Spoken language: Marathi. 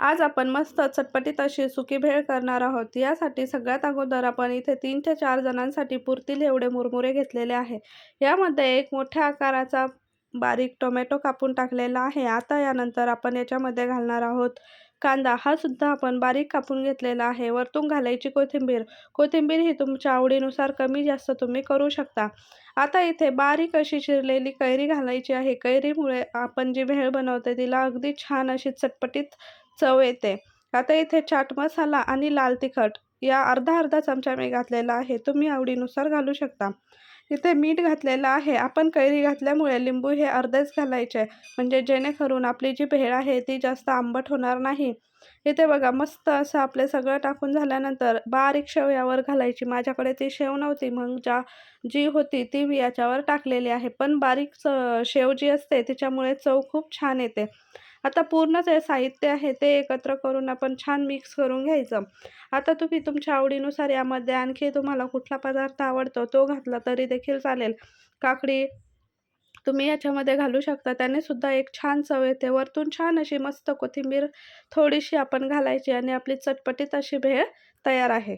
आज आपण मस्त चटपटीत अशी सुकी भेळ करणार आहोत. यासाठी सगळ्यात अगोदर आपण इथे तीन ते चार जणांसाठी पुरतील एवढे मुरमुरे घेतलेले आहे. यामध्ये एक मोठ्या आकाराचा बारीक टोमॅटो कापून टाकलेला आहे. आता यानंतर आपण याच्यामध्ये घालणार आहोत कांदा. हा सुद्धा आपण बारीक कापून घेतलेला आहे. वरतून घालायची कोथिंबीर. कोथिंबीर ही तुमच्या आवडीनुसार कमी जास्त तुम्ही करू शकता. आता इथे बारीक अशी चिरलेली कैरी घालायची आहे. कैरीमुळे आपण जी भेळ बनवते तिला अगदी छान अशी चटपटीत चव येते. आता इथे चाट मसाला आणि लाल तिखट या अर्धा अर्धा चमचा मी घातलेला आहे. तुम्ही आवडीनुसार घालू शकता. इथे मीठ घातलेलं आहे. आपण कैरी घातल्यामुळे लिंबू हे अर्धेच घालायचे म्हणजे जेणेकरून आपली जी भेळ आहे ती जास्त आंबट होणार नाही. इथे बघा मस्त असं आपले सगळं टाकून झाल्यानंतर बारीक शेव यावर घालायची. माझ्याकडे ती शेव नव्हती. मग ज्या जी होती ती मी याच्यावर टाकलेली आहे. पण बारीक शेव जी असते तिच्यामुळे चव खूप छान येते. आता पूर्ण जे साहित्य आहे ते एकत्र करून आपण छान मिक्स करून घ्यायचं. आता तुम्ही तुमच्या आवडीनुसार यामध्ये आणखी तुम्हाला कुठला पदार्थ आवडतो तो घातला तरी देखील चालेल. काकडी तुम्ही याच्यामध्ये घालू शकता. त्याने सुद्धा एक छान चव येते. वरतून छान अशी मस्त कोथिंबीर थोडीशी आपण घालायची आणि आपली चटपटीत अशी भेळ तयार आहे.